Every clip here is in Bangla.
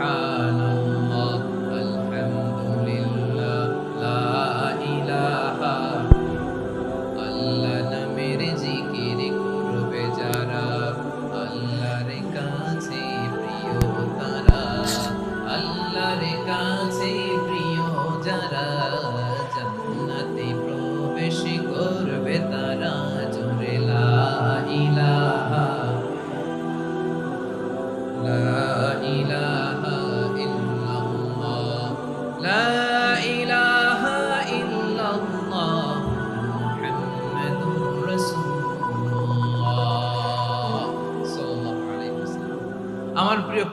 সুবহানাল্লাহ আলহামদুলিল্লাহ লা ইলাহা আল্লাহ নামের জিকির করবে যারা আল্লাহর কাছে প্রিয় তারা আল্লাহর কাছে প্রিয় যারা জান্নাতে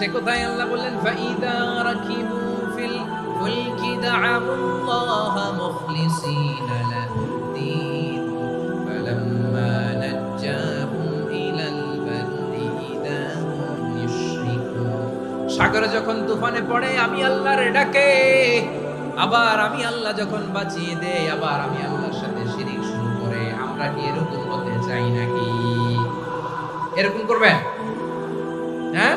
সে কোথায় আল্লাহ বললেন, ফাইদা রাকিবু ফিল ফুলকি দাআউল্লাহ মুখলিসিনা লাহুদ্দিন ফালাম্মা নাজ্জাহুম ইলাল বাররি ইদা হুম ইউশরিকুন সাগরে যখন তুফানে পড়ে, আমি আল্লাহর ডাকে, আবার আমি আল্লাহ যখন বাঁচিয়ে দেই, আবার আমি আল্লাহর সাথে শিরিক শুরু করে, আমরা কি এরকম হতে চাই নাকি? এরকম করবেন? হ্যাঁ?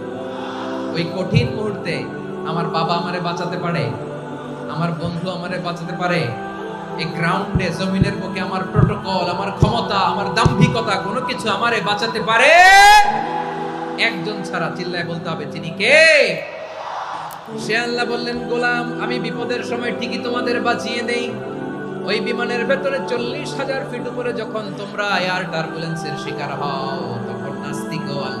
ওই কঠিন মুহূর্তে আমার বাবা আমারে বাঁচাতে পারে, আমার বন্ধু আমারে বাঁচাতে পারে, এই গ্রাউন্ডে জমিনের পক্ষে আমার প্রোটোকল আমার ক্ষমতা, আমার দাম্ভিকতা, কোনো কিছু আমারে বাঁচাতে পারে? একজন ছাড়া চিল্লায় বলতে হবে, তিনি কে? সে আল্লাহ বললেন, গোলাম, আমি বিপদের সময় ঠিকই তোমাদের বাঁচিয়ে দেই ওই বিমানের ভেতরে চল্লিশ হাজার ফিট উপরে যখন তোমরা এয়ার টার্বুলেন্সের শিকার হও, তখন নাস্তিকও আল্লাহরে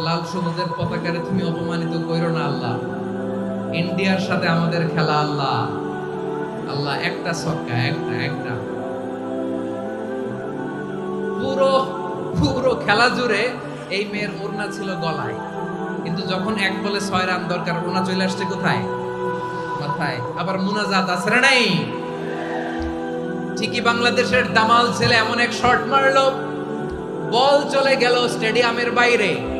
লাল সবুজের পতাকারে তুমি অপমানিত কইরো না আল্লাহ। ইন্ডিয়ার সাথে আমাদের খেলা আল্লাহ। আল্লাহ, একটা সক্কা একটা একটা। পুরো পুরো খেলা জুড়ে এই মেয়ের ওড়না ছিল গলায়। কিন্তু যখন এক বলে ছয় রান দরকার ওনা চলে আসছে কোথায়? মাথায়। আবার মুনাজাত আছে নাই? ঠিকই বাংলাদেশের দামাল ছেলে এমন এক শট মারলো। বল চলে গেল স্টেডিয়ামের বাইরে।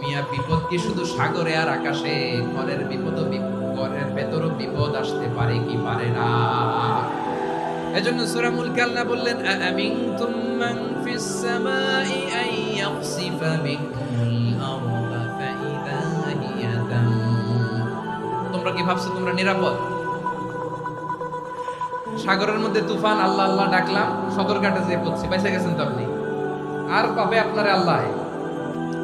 মিয়া বিপদ কি শুধু সাগরে আর আকাশে? ঘরের বিপদ ঘরের ভেতরও বিপদ আসতে পারে কি পারে না? এজন্য সূরা মুলক আল্লাহ বললেন আমিনতুম মান ফিস সামাই বিকুমুল আরদা ফাইদা হিয়া তোমরা কি ভাবছ তোমরা নিরাপদ? সাগরের মধ্যে তুফান, আল্লাহ আল্লাহ ডাকলাম, সদরঘাটে যে পড়ছি বেঁচে গেছেন তো আপনি? আর পাবে আপনারে আল্লাহ।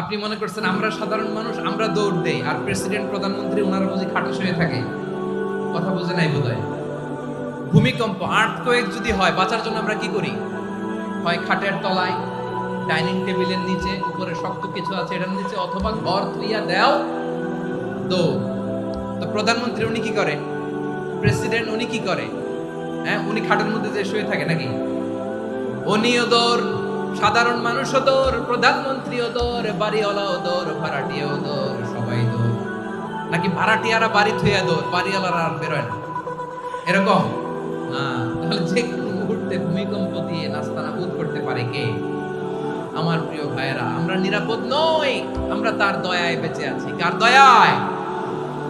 আপনি মনে করছেন আমরা সাধারণ মানুষ, আমরা দৌড় দেই, আর প্রেসিডেন্ট, প্রধানমন্ত্রী ওনারা বুঝি খাটো শুয়ে থাকে। কথা বুঝে নাই বোধ ভূমিকম্প আর্থ কয়েক যদি হয়, বাঁচার জন্য আমরা কি করি? হয় খাটের তলায়, ডাইনিং টেবিলের নিচে, উপরে শক্ত কিছু আছে এটার নিচে, অথবা ঘর ধুইয়া দেও, দৌড়। তো প্রধানমন্ত্রী উনি কি করে? প্রেসিডেন্ট উনি কি করে? হ্যাঁ উনি খাটের মধ্যে যে শুয়ে থাকে নাকি? উনিও দৌড়। সাধারণ মানুষও দৌড় প্রধানমন্ত্রীও দৌড় বাড়িওয়ালাও দৌড় ভাড়াটিয়াও দৌড় সবাই দৌড় নাকি ভাড়াটিয়ারা বাড়ি থুয়া দৌড় বাড়িওয়ালারা আর বেরোয় না? এরকম? না তাহলে যে মুহূর্তে ভূমিকম্প দিয়ে করতে পারে কে? আমার প্রিয় ভাইয়েরা, আমরা নিরাপদ নই, আমরা তার দয়ায় বেঁচে আছি। কার দয়ায়?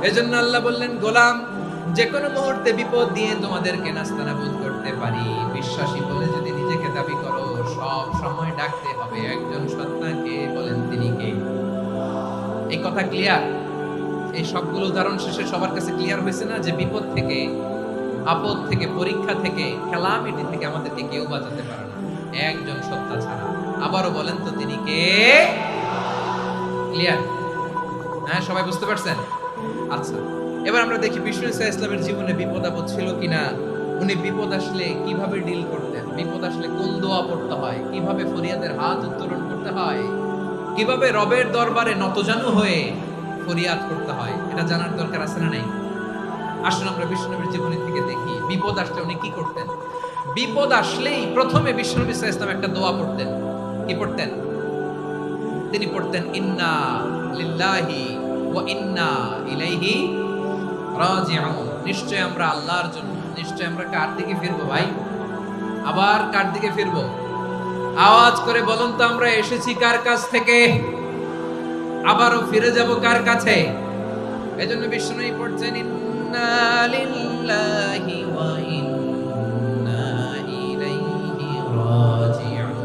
এজন্য আল্লাহ বললেন, গোলাম, যে কোনো মুহূর্তে বিপদ দিয়ে তোমাদেরকে নাস্তানাবুদ করতে পারি। বিশ্বাসী বলে যদি নিজেকে দাবি করো সব সময় ডাকতে হবে। একজন সত্তাকে বলেন তিনি কে? এই কথা ক্লিয়ার এই সবগুলো উদাহরণ শেষে সবার কাছে ক্লিয়ার হয়েছে না যে বিপদ থেকে, আপদ থেকে, পরীক্ষা থেকে খেলামিটি থেকে আমাদেরকে কেউ বাঁচাতে পারে না। একজন সত্তা ছাড়া। আবারও বলেন তো তিনি কে? ক্লিয়ার হ্যাঁ সবাই বুঝতে পারছেন? আচ্ছা এবার আমরা দেখি বিষ্ণু ইসা ইসলামের জীবনে বিপদ আপদ ছিল কিনা। উনি বিপদ আসলে কীভাবে ডিল করতেন? বিপদ আসলে দোয়া পড়তে হয়? কীভাবে ফরিয়াদের হাত উত্তোলন করতে হয়? কীভাবে রবের দরবারে নতজানু হয়ে ফরিয়াদ করতে হয়? এটা জানার দরকার আছে না নাই? আসুন আমরা বিষ্ণুনবীর জীবনী থেকে দেখি। বিপদ আসলে উনি কি করতেন? বিপদ আসলেই প্রথমে বিষ্ণুনবী ইসা ইসলাম একটা দোয়া পড়তেন। কি পড়তেন? তিনি পড়তেন, ইন্না লিল্লাহি ওয়া ইন্না ইলাইহি রাজিউন। নিশ্চয় আমরা আল্লাহর জন্য নিশ্চয় আমরা কার দিকে ফিরবো ভাই? আবার কার দিকে ফিরবো? আওয়াজ করে বলুন তো আমরা এসেছি কার কাছ থেকে? আবারও ফিরে যাব কার কাছে? এজন্য বিষ্ণু পড়ছেন, ইন্না লিল্লাহি ওয়া ইন্না ইলাইহি রাজিউন।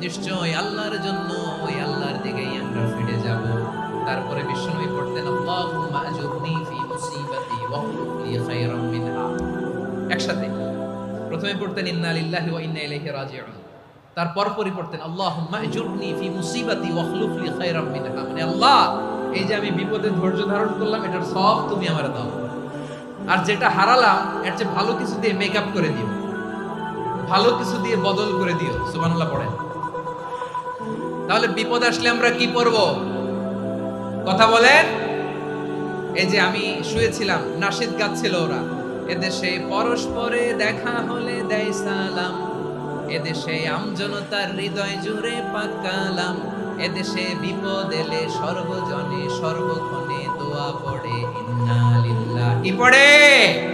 নিশ্চয় আল্লাহর জন্য ওই আল্লাহর দিকেই আমরা ফিরে যাব। তারপরে বিষ্ণুবী পড়তেন, আল্লাহুম্মা আজুরনি ফি মুসিবাতি ওয়া খলুক লি খায়রাম মিনহা। একসাথে। প্রথমে পড়তেন, ইন্না লিল্লাহি ওয়া ইন্না ইলাইহি রাজিউন। তারপর পরই পড়তেন আল্লাহুম্মা আজুরনি ফি মুসিবাতি ওয়াখলুফ লি খায়রাম মিনহা। মানে আল্লাহ, এই যে আমি বিপদে ধৈর্য ধারণ করলাম, এটার সব তুমি আমারে দাও। আর যেটা হারালাম, এর চেয়ে ভালো কিছু দিয়ে মেকআপ করে দিও। ভালো কিছু দিয়ে বদল করে দিও, সুবহানাল্লাহ পড়েন। তাহলে বিপদ আসলে আমরা কি করব কথা বলেন? এই যে আমি শুয়েছিলাম নাশিদ গাচ্ছিল ওরা। এদেশে পরস্পরে দেখা হলে দেয় সালাম। এদেশে আমজনতার হৃদয় জুড়ে পাকালাম এদেশে বিপদ এলে সর্বজনে সর্বক্ষণে দোয়া পড়ে, ইন্না লিল্লাহি। পড়ে!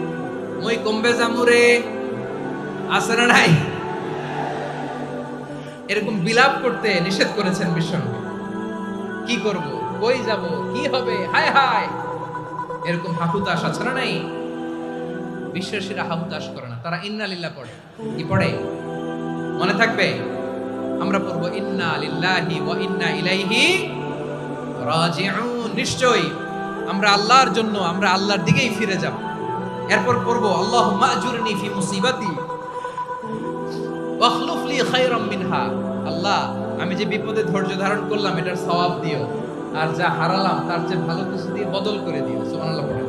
মুই কমবে জামু রে আছে না নাই? এরকম বিলাপ করতে নিষেধ করেছেন বিশ্বনবী। কি করব? কই যাব? কি হবে? হায় হায়! এরকম হাহুতাশ আছে না নাই? বিশ্বাসীরা হাহুতাশ করে না। তারা ইন্নালিল্লাহ পড়ে। কি পড়ে? মনে থাকবে? আমরা পড়ব ইন্না লিল্লাহি ওয়া ইন্না ইলাইহি রাজিউন। নিশ্চয়ই আমরা আল্লাহর জন্য আমরা আল্লাহর দিকেই ফিরে যাব। এরপর পড়ব আল্লাহ আজুরনি ফি মুসিবাতি ওয়াখলুফ লি খায়রাম মিনহা। আল্লাহ, আমি যে বিপদে ধৈর্য ধারণ করলাম, এটার সওয়াব দিও। আর যা হারালাম, তার চেয়ে ভালো কিছু দিয়ে বদল করে দিও। সুবহানাল্লাহ পড়েন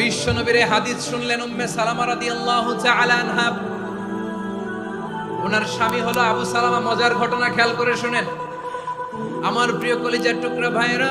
বিশ্বনবীর হাদিস শুনলেন উম্মে সালামা রাদিয়াল্লাহু তাআলা আনহা। ওনার স্বামী হলো আবু সালামা, মজার ঘটনা খেয়াল করে শুনেন। আমার প্রিয় কলিজার টুকরা ভাইয়েরা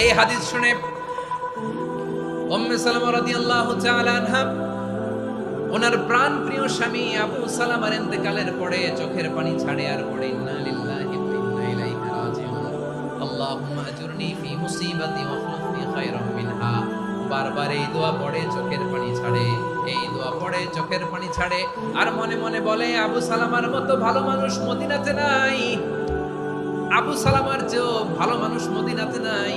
এই হাদিস শুনে সালামা রাদিয়াল্লাহু তাআলা আনহা ওনার স্বামী আবু সালামার ইন্তেকালের পরে চোখের পানি ছাড়ে আর পড়ে লিল্লাহি ওয়া ইন্না ইলাইহি রাজিউন। আল্লাহুম্মা আজুরনি ফি মুসিবাতি ওয়া খায়রাম মিনহা। বারবার এই দোয়া পড়ে, চোখের পানি ছাড়ে, এই দোয়া পড়ে, চোখের পানি ছাড়ে, আর মনে মনে বলে, আবু সালামার মতো ভালো মানুষ মদিনাতে নাই। আবু সালামার চেয়েও ভালো মানুষ মদিনাতে নাই।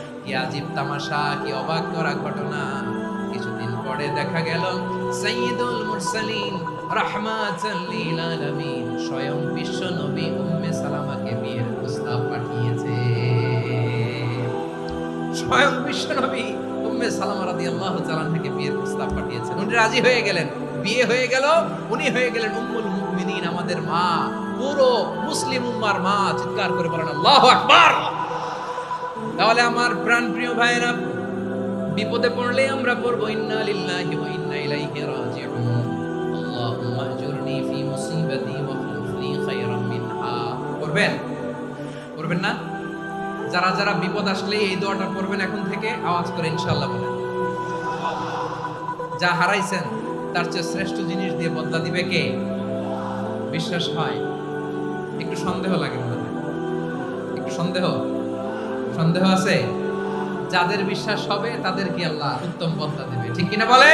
কি আজীব তামাশা, কি অবাক করা ঘটনা। কিছুদিন পরে দেখা গেল, সাইয়্যিদুল মুরসালিন স্বয়ং বিশ্ব নবী উম্মে সালামাকে বিয়ের প্রস্তাব পাঠিয়েছে। স্বয়ং বিশ্ব নবী উম্মে সালামা থেকে বিয়ের প্রস্তাব পাঠিয়েছেন। উনি রাজি হয়ে গেলেন। বিয়ে হয়ে গেল, উনি হয়ে গেলেন উম্মুল মুমিনিন, আমাদের মা, পুরো মুসলিম উম্মার মা, চিৎকার করে বলেন, আল্লাহু আকবার! তাহলে আমার প্রাণ প্রিয় ভাইয়েরা, বিপদে পড়লে আমরা পড়ব, ইন্না লিল্লাহি ওয়া ইন্না ইলাইহি রাজিউন। আল্লাহুম্মা আজুরনি ফি মুসিবাতি ওয়া খায়রাম মিনহা। না? যারা যারা বিপদ আসলে এই দোয়াটা করবেন এখন থেকে, আওয়াজ করে ইনশাআল্লাহ বলেন। যা হারাইছেন, তার চেয়ে শ্রেষ্ঠ জিনিস দিয়ে বদলা দিবে কে? বিশ্বাস হয়। একটু সন্দেহ লাগে একটু সন্দেহ? সন্দেহ আছে? যাদের বিশ্বাস হবে তাদেরকে আল্লাহ উত্তম বদলা দেবে। ঠিক কিনা বলে